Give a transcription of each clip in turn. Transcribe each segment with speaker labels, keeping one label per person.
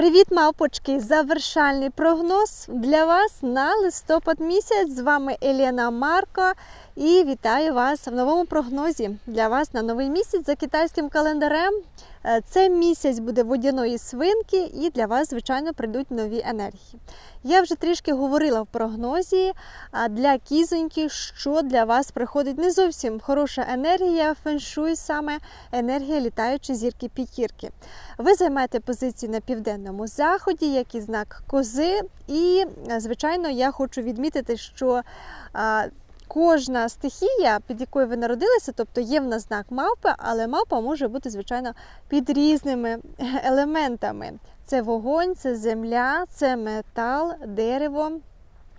Speaker 1: Привіт, мавпочки! Завершальний прогноз для вас на листопад місяць. З вами Елена Марко і вітаю вас в новому прогнозі для вас на новий місяць за китайським календарем. Е, Це місяць буде водяної свинки, і для вас, звичайно, прийдуть нові енергії. Я вже трішки говорила в прогнозі а, для кізоньки, що для вас приходить не зовсім хороша енергія, феншуй саме енергія літаючої зірки п'ятірки. Ви займаєте позицію на південному заході, як і знак кози. І, е, звичайно, я хочу відмітити, що кожна стихія, під якою ви народилися, тобто є в нас знак мавпи, але мавпа може бути, звичайно, під різними елементами. Це вогонь, це земля, це метал, дерево,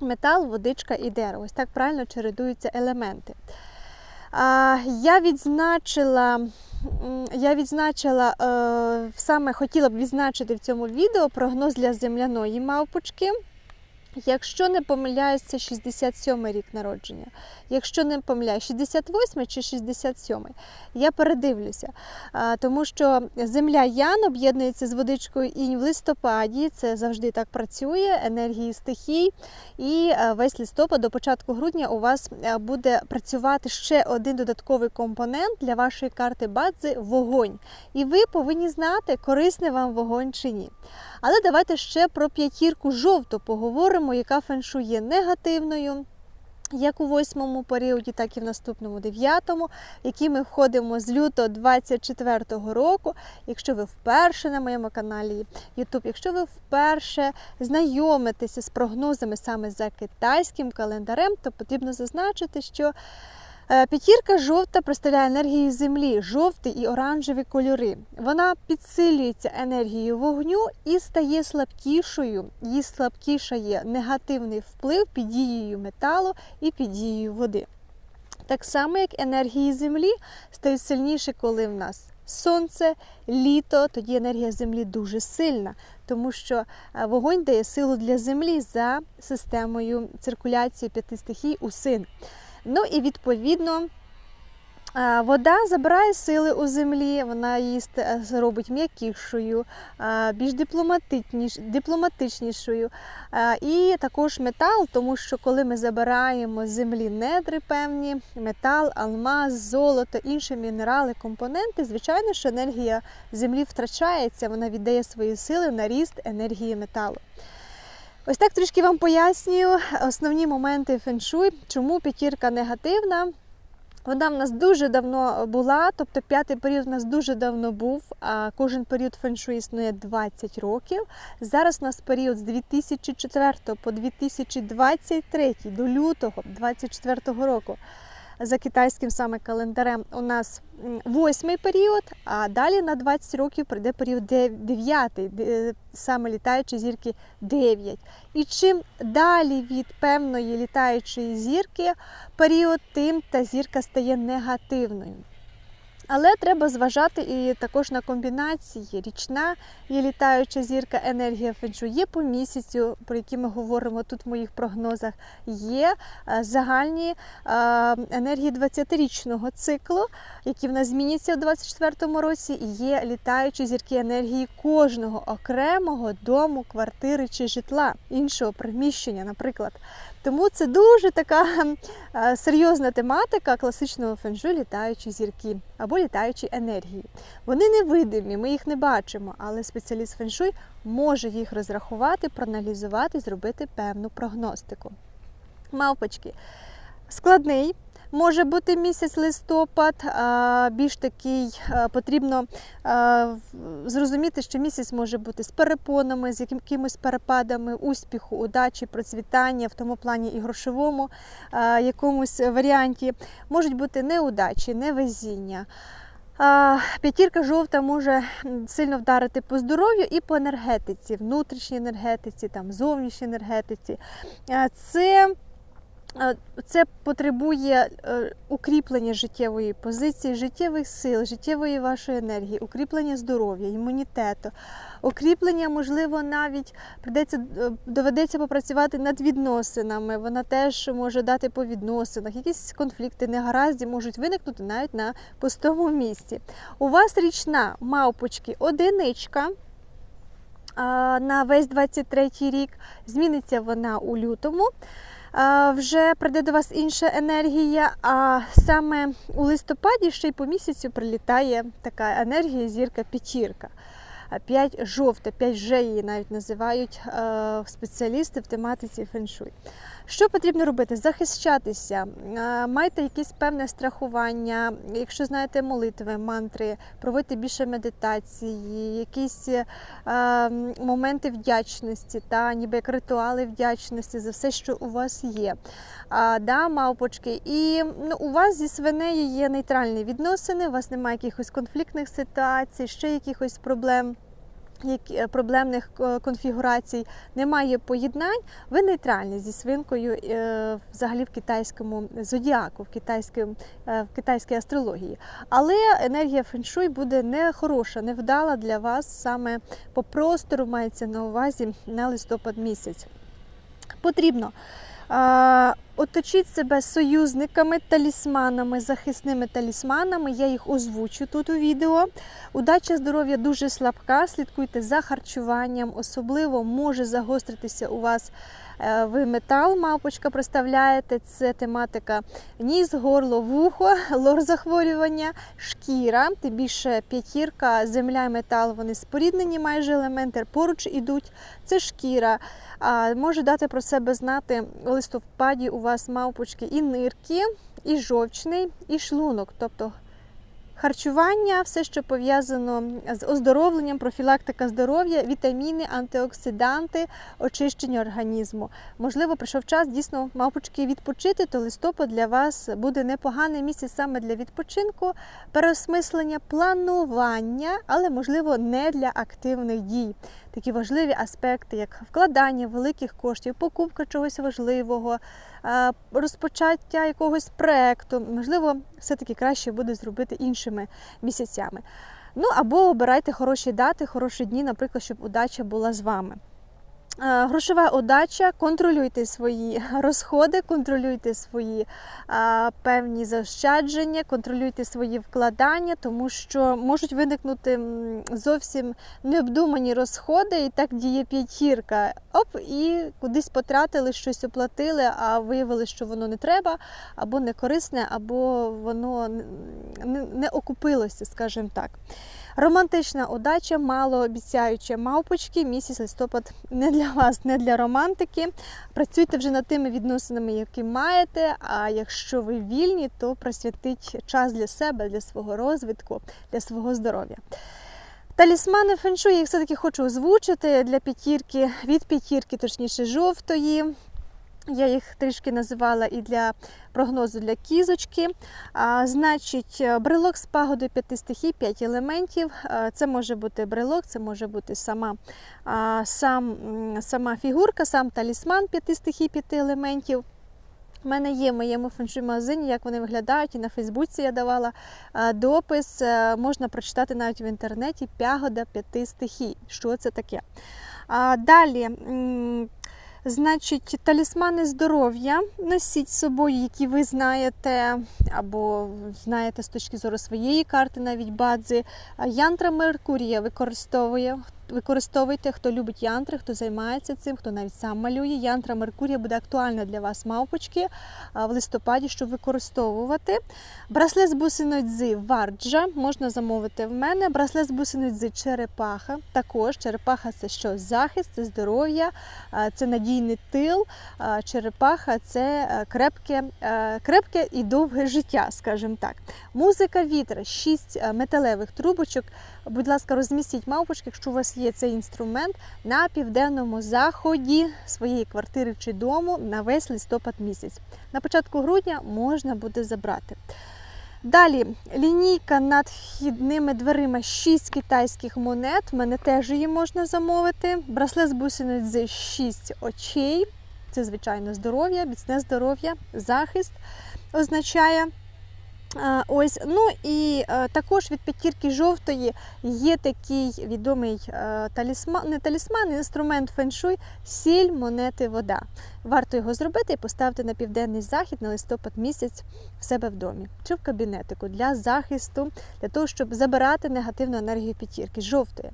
Speaker 1: метал, водичка і дерево. Ось так правильно чередуються елементи. А, Я відзначила, я відзначила е, саме хотіла б відзначити в цьому відео прогноз для земляної мавпочки. Якщо не помиляюсь, це 67 рік народження. Якщо не помиляюсь, 68 чи 67, я передивлюся. Тому що земля Ян об'єднується з водичкою інь в листопаді. Це завжди так працює, енергії стихій. І е, весь листопад до початку грудня у вас е, буде працювати ще один додатковий компонент для вашої карти Бадзи вогонь. І ви повинні знати, корисний вам вогонь чи ні. Але давайте ще про п'ятірку жовту поговоримо, яка феншу є негативною. Як у восьмому періоді, так і в наступному дев'ятому, в які ми входимо з лютого 24-го року. Якщо ви вперше на моєму каналі YouTube, якщо ви вперше знайомитеся з прогнозами саме за китайським календарем, то потрібно зазначити, що П'ятірка жовта представляє енергію землі, жовтий і оранжеві кольори. Вона підсилюється енергією вогню і стає слабкішою. Її слабкішає негативний вплив під дією металу і під дією води. Так само, як енергії землі стають сильніші, коли в нас сонце, літо, тоді енергія землі дуже сильна, тому що е, вогонь дає силу для землі за системою циркуляції п'яти стихій у син. Ну і відповідно. е, Вода забирає сили у землі, вона її е, робить м'якішою, е, більш дипломатичніш- дипломатичнішою. І також метал, тому що коли ми забираємо з землі недри певні, метал, алмаз, золото, інші мінерали, компоненти, звичайно, що енергія землі втрачається, вона віддає свої сили на ріст енергії металу. Ось так трішки вам пояснюю основні моменти феншуй, чому п'ятірка негативна. Вона в нас дуже давно була, тобто п'ятий період у нас дуже давно був. А кожен період феншуй існує 20 років. Зараз у нас період з 2004 по 2023 до лютого 2024 року. За китайським саме календарем у нас восьмий період, а далі на 20 років прийде період дев'ятий, саме літаючі зірки 9. І чим далі від певної літаючої зірки період, тим та зірка стає негативною. Але треба зважати і також на комбінації. Річна є літаюча зірка, енергія фенджу, є по місяцю, про які ми говоримо тут в моїх прогнозах. Є е, загальні е, енергії 20-річного циклу, які в нас зміняться у 2024 році. І є літаючі зірки енергії кожного окремого дому, квартири чи житла, іншого приміщення, наприклад. Тому це дуже така серйозна тематика класичного фенжу літаючі зірки або літаючі енергії. Вони невидимі, ми їх не бачимо, але спеціаліст феншуй може їх розрахувати, проаналізувати, зробити певну прогностику. Мавпочки складний. Може бути місяць листопад, більш такий потрібно зрозуміти, що місяць може бути з перепонами, з якимись перепадами успіху, удачі, процвітання, в тому плані і грошовому якомусь варіанті. Можуть бути неудачі, невезіння. П'ятірка жовта може сильно вдарити по здоров'ю і по енергетиці, внутрішній енергетиці, там, зовнішній енергетиці. Це Це потребує е, укріплення життєвої позиції, життєвих сил, життєвої вашої енергії, укріплення здоров'я, імунітету, укріплення, можливо, навіть придеться, е, доведеться попрацювати над відносинами. Вона теж може дати по відносинах. Якісь конфлікти, негаразді можуть виникнути навіть на пустому місці. У вас річна мавпочки одиничка. на весь 23 рік. Зміниться вона у лютому. Вже прийде до вас інша енергія, а саме у листопаді ще й по місяцю прилітає така енергія, зірка п'ятірка. 5 жовта, 5 же її навіть називають спеціалісти в тематиці феншуй. Що потрібно робити? Захищатися, майте якесь певне страхування, якщо знаєте молитви, мантри, проводьте більше медитації, якісь е, моменти вдячності, та ніби як ритуали вдячності за все, що у вас є. А, да, мавпочки. І ну, у вас зі свинею є нейтральні відносини, у вас немає якихось конфліктних ситуацій, ще якихось проблем. Е, Проблемних е, конфігурацій немає поєднань, ви нейтральні зі свинкою е, взагалі в китайському зодіаку, в, китайському, е, в китайській астрології. Але енергія феншуй буде не хороша, не для вас саме по простору мається на увазі на листопад місяць. Потрібно оточіть себе союзниками, талісманами, захисними талісманами. Я їх озвучу тут у відео. Удача здоров'я дуже слабка. Слідкуйте за харчуванням, особливо може загостритися у вас. Е, Ви метал, мавпочка, представляєте, це тематика ніс, горло, вухо, лор захворювання, шкіра, тим більше п'ятірка, земля і метал, вони споріднені майже елементи, поруч ідуть. Це шкіра. А, може дати про себе знати у листопаді у вас мавпочки і нирки, і жовчний, і шлунок. Тобто харчування, все, що пов'язано з оздоровленням, профілактика здоров'я, вітаміни, антиоксиданти, очищення організму. Можливо, прийшов час дійсно мавпочки відпочити, то листопад для вас буде непоганий місяць саме для відпочинку, переосмислення, планування, але можливо не для активних дій. Такі важливі аспекти, як вкладання великих коштів, покупка чогось важливого, е, розпочаття якогось проекту. Можливо, все-таки краще буде зробити іншими місяцями. Ну або обирайте хороші дати, хороші дні, наприклад, щоб удача була з вами. Е, Грошова удача, контролюйте свої розходи, контролюйте свої а, певні заощадження, контролюйте свої вкладання, тому що можуть виникнути зовсім необдумані розходи, і так діє п'ятірка. Оп, і кудись потратили, щось оплатили, а виявили, що воно не треба, або не корисне, або воно не окупилося, скажімо так. Романтична удача, малообіцяюча мавпочки. Місяць листопад не для вас, не для романтики. Працюйте вже над тими відносинами, які маєте. А якщо ви вільні, то присвятіть час для себе, для свого розвитку, для свого здоров'я. Талісмани феншу я їх все-таки хочу озвучити для п'ятірки, від п'ятірки, точніше, жовтої. Я їх трішки називала і для прогнозу для кізочки. А, значить, е, брелок з пагодою п'яти стихій, п'ять елементів. А, Це може бути брелок, це може бути сама, а, сам, сама фігурка, сам талісман п'яти стихій, п'яти елементів. У мене є в моєму феншуй магазині, як вони виглядають, і на Фейсбуці я давала допис. е, Можна прочитати навіть в інтернеті п'ягода п'яти стихій. Що це таке? А, Далі. Значить, талісмани здоров'я носіть з собою, які ви знаєте, або знаєте з точки зору своєї карти, навіть бадзи. Янтра Меркурія використовує. Використовуйте, хто любить янтри, хто займається цим, хто навіть сам малює. Янтра Меркурія буде актуальна для вас, мавпочки, в листопаді, щоб використовувати. Браслет з бусиною дзи варджа можна замовити в мене. Браслет з бусиною дзи черепаха. Також черепаха це що? Захист, це здоров'я, це надійний тил. Черепаха це е, крепке, е, крепке і довге життя, скажімо так. Музика вітра, шість е, металевих трубочок. Будь ласка, розмістіть мавпочки, якщо у вас є цей інструмент на південному заході своєї квартири чи дому на весь листопад місяць. На початку грудня можна буде забрати. Далі лінійка над вхідними дверима 6 китайських монет. В мене теж її можна замовити. Браслет з бусиною дзи 6 очей. Це, звичайно, здоров'я, міцне здоров'я, захист означає. Ось, ну і е, також від п'ятірки жовтої є такий відомий е, талісман, не талісман, інструмент феншуй, сіль, монети, вода. Варто його зробити і поставити на південний захід на листопад місяць в себе в домі чи в кабінетику для захисту, для того, щоб забирати негативну енергію п'ятірки жовтої.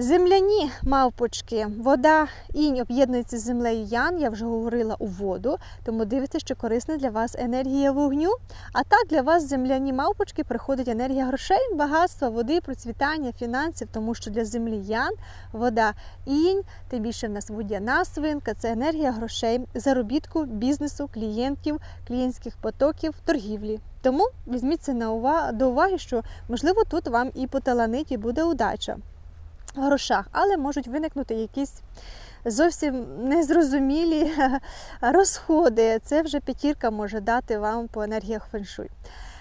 Speaker 1: Земляні мавпочки, вода інь об'єднується з землею ян, я вже говорила у воду, тому дивіться, що корисна для вас енергія вогню. А так для вас земляні мавпочки приходить енергія грошей, багатства, води, процвітання, фінансів, тому що для землі ян вода інь, тим більше в нас водяна свинка, це енергія грошей, заробітку, бізнесу, клієнтів, клієнтських потоків, торгівлі. Тому візьміть це на увагу, до уваги, що можливо тут вам і поталанить, і буде удача грошах, але можуть виникнути якісь зовсім незрозумілі розходи. Це вже п'ятірка може дати вам по енергіях феншуй.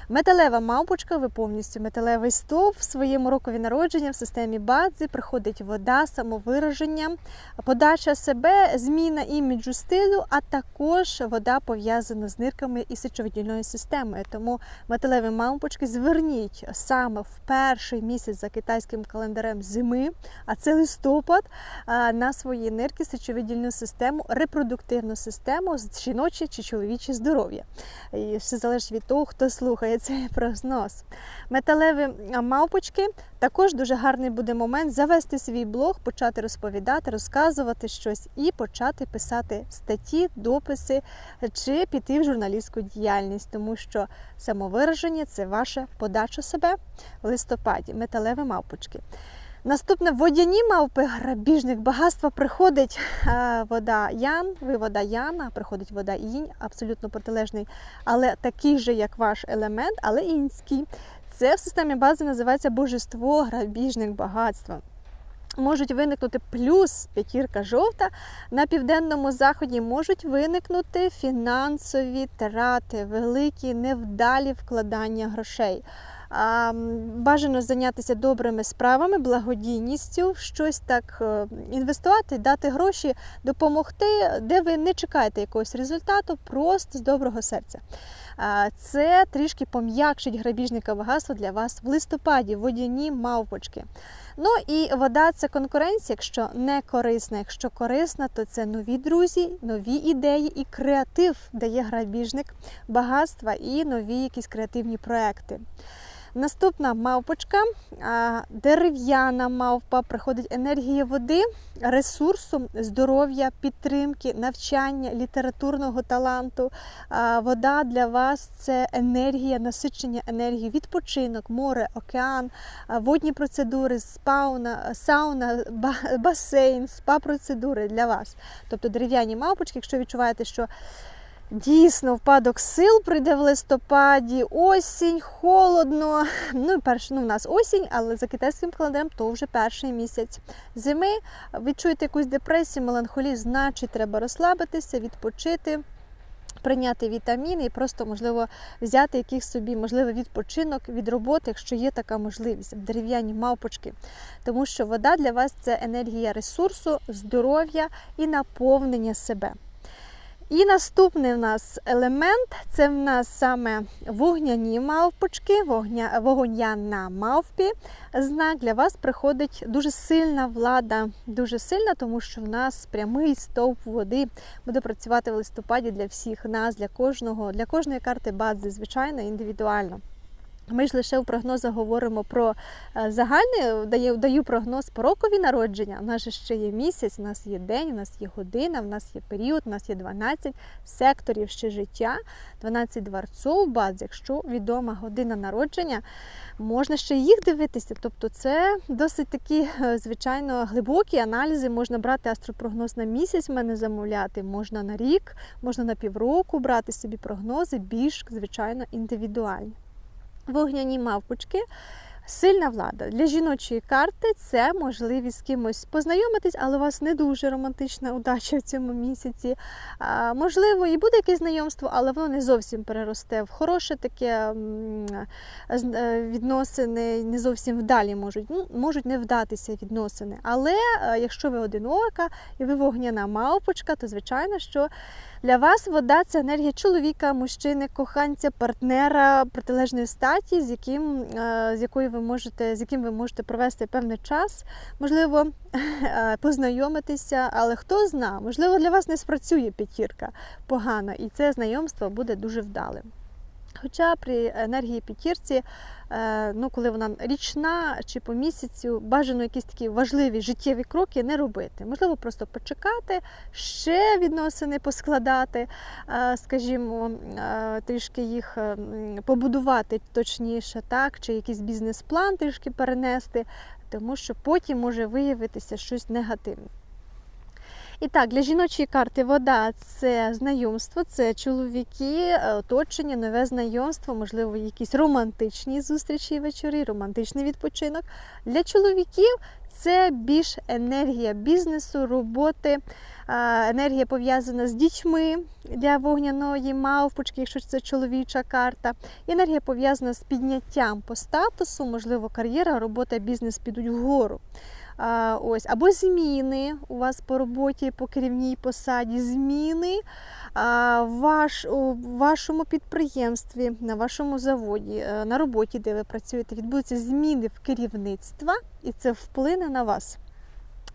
Speaker 1: Металева мавпочка, ви повністю металевий стовп в своєму рокові народження в системі бадзи приходить вода, самовираження, подача себе, зміна іміджу стилю, а також вода пов'язана з нирками і сечовидільною системою. Тому металеві мавпочки зверніть саме в перший місяць за китайським календарем зими, а це листопад, на свої нирки, сечовидільну систему, репродуктивну систему, жіноче чи чоловіче здоров'я. І все залежить від того, хто слухає цей прогноз. Металеві мавпочки також дуже гарний буде момент завести свій блог, почати розповідати, розказувати щось і почати писати статті, дописи чи піти в журналістську діяльність, тому що самовираження це ваша подача себе в листопаді. Металеві мавпочки. Наступне водяні мавпи, грабіжник багатства приходить вода Ян, ви вода Яна, приходить вода Інь, абсолютно протилежний, але такий же, як ваш елемент, але інський. Це в системі бази називається божество, грабіжник багатства. Можуть виникнути плюс п'ятірка жовта на південному заході, можуть виникнути фінансові трати, великі невдалі вкладання грошей. Бажано зайнятися добрими справами, благодійністю, щось так е, інвестувати, дати гроші, допомогти, де ви не чекаєте якогось результату, просто з доброго серця. Це трішки пом'якшить грабіжника багатства для вас в листопаді, водяні мавпочки. Ну і вода це конкуренція, якщо не корисна. Якщо корисна, то це нові друзі, нові ідеї і креатив дає грабіжник багатства і нові якісь креативні проекти. Наступна мавпочка, дерев'яна мавпа, приходить енергія води, ресурсу, здоров'я, підтримки, навчання, літературного таланту. Вода для вас це енергія, насичення енергії, відпочинок, море, океан, водні процедури, спауна, сауна, басейн, спа-процедури для вас. Тобто дерев'яні мавпочки, якщо відчуваєте, що Дійсно, впадок сил прийде в листопаді, осінь, холодно. Ну перш, ну, у нас осінь, але за китайським календарем то вже перший місяць зими. Відчуєте якусь депресію, меланхолію, значить треба розслабитися, відпочити. Прийняти вітаміни і просто, можливо, взяти якийсь собі, можливо, відпочинок від роботи, якщо є така можливість, дерев'яні мавпочки. Тому що вода для вас це енергія ресурсу, здоров'я і наповнення себе. І наступний в нас елемент це в нас саме вогняні мавпочки, вогня, вогня на мавпі. Знак для вас приходить дуже сильна влада, дуже сильна, тому що в нас прямий стовп води буде працювати в листопаді для всіх нас, для кожного, для кожної карти бази, звичайно, індивідуально. Ми ж лише у прогнозах говоримо про е, загальний, даю, даю прогноз по рокові народження. У нас же ще є місяць, у нас є день, у нас є година, у нас є період, у нас є 12 секторів ще життя, 12 дворцов баз. Якщо відома година народження, можна ще їх дивитися. Тобто це досить такі, е, звичайно, глибокі аналізи. Можна брати астропрогноз на місяць в мене замовляти, можна на рік, можна на півроку брати собі прогнози, більш, звичайно, індивідуальні вогняні мавпочки. Сильна влада для жіночої карти це можливість з кимось познайомитись, але у вас не дуже романтична удача в цьому місяці. А, можливо, і буде якесь знайомство, але воно не зовсім переросте в хороше таке е, відносини, не зовсім вдалі можуть. Ну, можуть не вдатися відносини. Але е, якщо ви одинока і ви вогняна мавпочка, то звичайно, що для вас вода це енергія чоловіка, мужчини, коханця, партнера протилежної статі, з яким е, з якою ви можете, з яким ви можете провести певний час, можливо, познайомитися, але хто зна, можливо, для вас не спрацює п'ятірка погано, і це знайомство буде дуже вдалим. Хоча при енергії п'ятірці, е, ну коли вона річна чи по місяцю, бажано якісь такі важливі життєві кроки не робити. Можливо, просто почекати, ще відносини поскладати, е, скажімо, е, трішки їх побудувати точніше, так, чи якийсь бізнес-план трішки перенести, тому що потім може виявитися щось негативне. І так, для жіночої карти вода це знайомство, це чоловіки, е, оточення, нове знайомство, можливо, якісь романтичні зустрічі і вечори, романтичний відпочинок. Для чоловіків це більш енергія бізнесу, роботи, енергія пов'язана з дітьми для вогняної мавпочки, якщо це чоловіча карта. І енергія пов'язана з підняттям по статусу, можливо, кар'єра, робота, бізнес підуть вгору. А, ось, або зміни у вас по роботі, по керівній посаді, зміни а, ваш, у вашому підприємстві, на вашому заводі, е, на роботі, де ви працюєте, відбудуться зміни в керівництва, і це вплине на вас.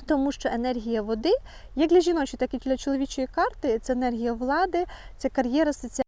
Speaker 1: Тому що енергія води, як для жіночої, так і для чоловічої карти, це енергія влади, це кар'єра, соціальна.